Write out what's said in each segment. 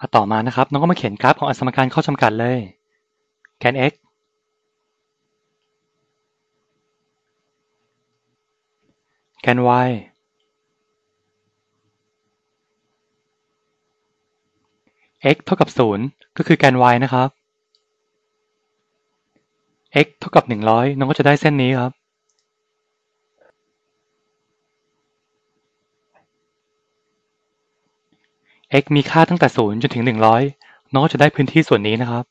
อะต่อมานะครับ น้องก็มาเขียนกราฟของอสมการข้อจำกัดเลยแกน x แกน y x เท่ากับ 0 ก็คือแกน y นะครับ x เท่ากับ 100 น้องก็จะได้เส้นนี้ครับ x มีค่าตั้งแต่0จนถึง100น้องก็จะได้พื้นที่ส่วนนี้นะครับ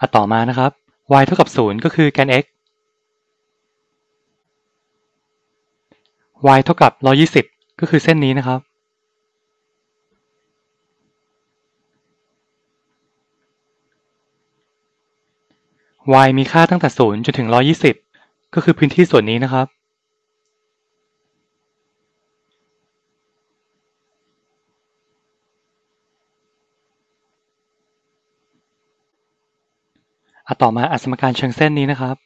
อะต่อมานะครับ y เท่ากับ 0 ก็คือแกน x y เท่ากับ 120 ก็คือเส้นนี้นะครับ y มีค่าตั้งแต่0จนถึง120ก็คือพื้นที่ส่วนนี้นะครับ อะต่อมาอสมการเชิงเส้นนี้นะครับ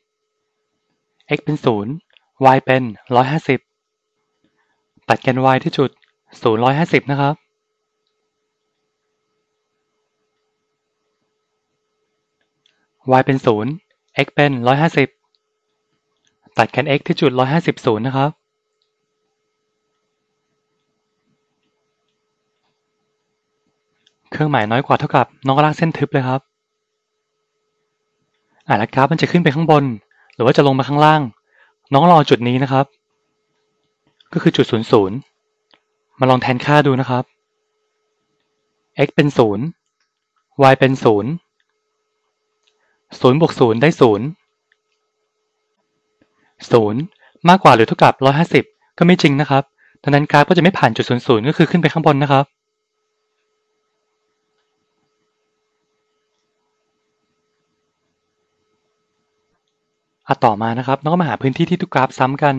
x เป็น 0 y เป็น 150 ตัดแกน y ที่จุด 0 150 นะครับ y เป็น0 x เป็น150ตัดแกน x ที่จุด150 0นะครับ เครื่องหมายน้อยกว่าเท่ากับน้องก็ลากเส้นทึบเลยครับอ่าแล้วกราฟมันจะขึ้นไปข้างบน หรือว่าจะลงมาข้างล่าง น้องรอจุดนี้นะครับ ก็คือจุด00มาลองแทนค่าดูนะครับ x เป็น0 y เป็นศูนย์ 0 0บวก0ได้0 0มากกว่าหรือเท่ากับ150ก็ไม่จริงนะครับดังนั้นกราฟก็จะไม่ผ่านจุด00ก็คือขึ้นไปข้างบนนะครับ อะต่อมานะครับน้องก็มาหาพื้นที่ที่ทุกกราฟซ้ำกัน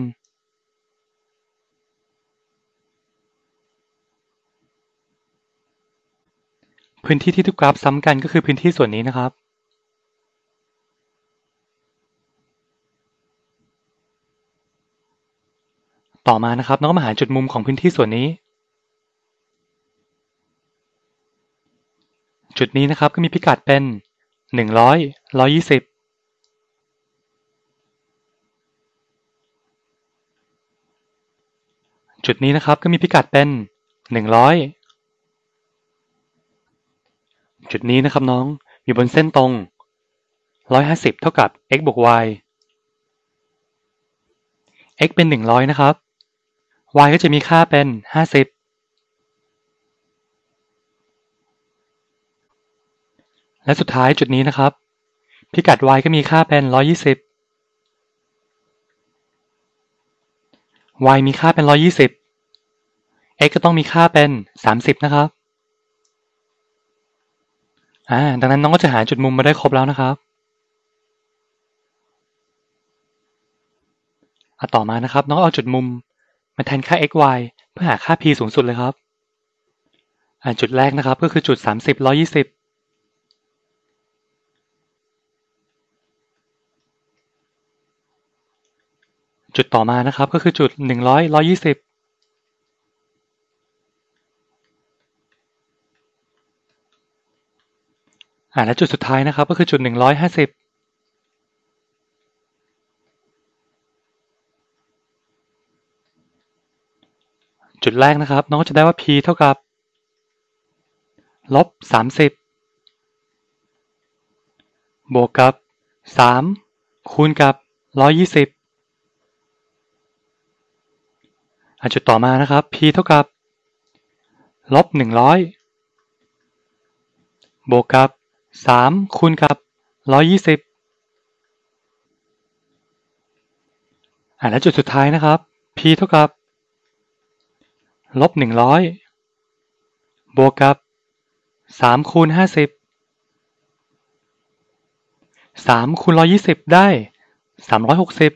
พื้นที่ที่ทุกกราฟซ้ำกันก็คือพื้นที่ส่วนนี้นะครับ ต่อมานะครับน้องก็มาหาจุดมุมของพื้นที่ส่วนนี้ จุดนี้นะครับก็มีพิกัดเป็น 100 120จุดนี้นะครับก็มีพิกัดเป็น100จุดนี้นะครับน้องอยู่บนเส้นตรง150เท่ากับ x บวก y x เป็น100นะครับ y ก็จะมีค่าเป็น50และสุดท้ายจุดนี้นะครับ พิกัด y ก็มีค่าเป็น120 y มีค่าเป็น120 x ก็ต้องมีค่าเป็น30นะครับอ่าดังนั้นน้องก็จะหาจุดมุมมาได้ครบแล้วนะครับอะต่อมานะครับ น้องเอาจุดมุม มาแทนค่า x y เพื่อหาค่า p สูงสุดเลยครับ อ่าจุดแรกนะครับก็คือจุด 30 120จุดต่อมานะครับก็คือจุด 100 120อ่าและจุดสุดท้ายนะครับก็คือจุด 150 จุดแรกนะครับ น้องก็จะได้ว่า p เท่ากับลบ30บวกกับ3คูณกับ120อะจุดต่อมานะครับ p เท่ากับลบ100บวกกับ3คูณกับ120อะและจุดสุดท้ายนะครับ p เท่ากับ ลบหนึ่งร้อยบวกกับสามคูณห้าสิบสามคูณร้อยี่สิบได้สามร้อยหกสิบ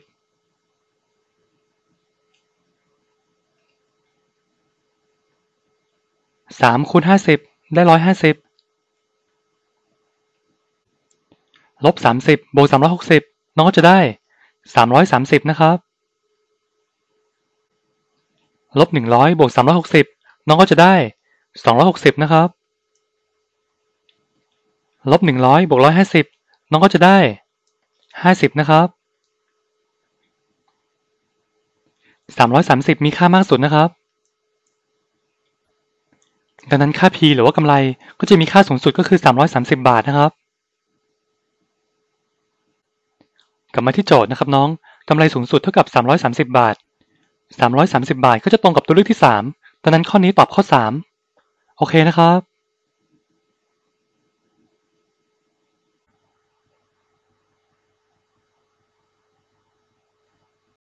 สามคูณห้าสิบได้ร้อยห้าสิบลบสามสิบบวกสามร้อยหกสิบน้องจะได้สามร้อยสามสิบนะครับ ลบหนึ่งร้อยบวกสามร้อยหกสิบน้องก็จะได้สองร้อยหกสิบนะครับ ลบหนึ่งร้อยบวกร้อยห้าสิบน้องก็จะได้ห้าสิบนะครับสามร้อยสามสิบมีค่ามากสุดนะครับ ดังนั้นค่า P หรือว่ากำไรก็จะมีค่าสูงสุดก็คือ330บาทนะครับ กลับมาที่โจทย์นะครับน้องกำไรสูงสุดเท่ากับ330บาท 330บาทก็จะตรงกับตัวเลือกที่3ดังนั้นข้อนี้ตอบข้อ3โอเคนะครับ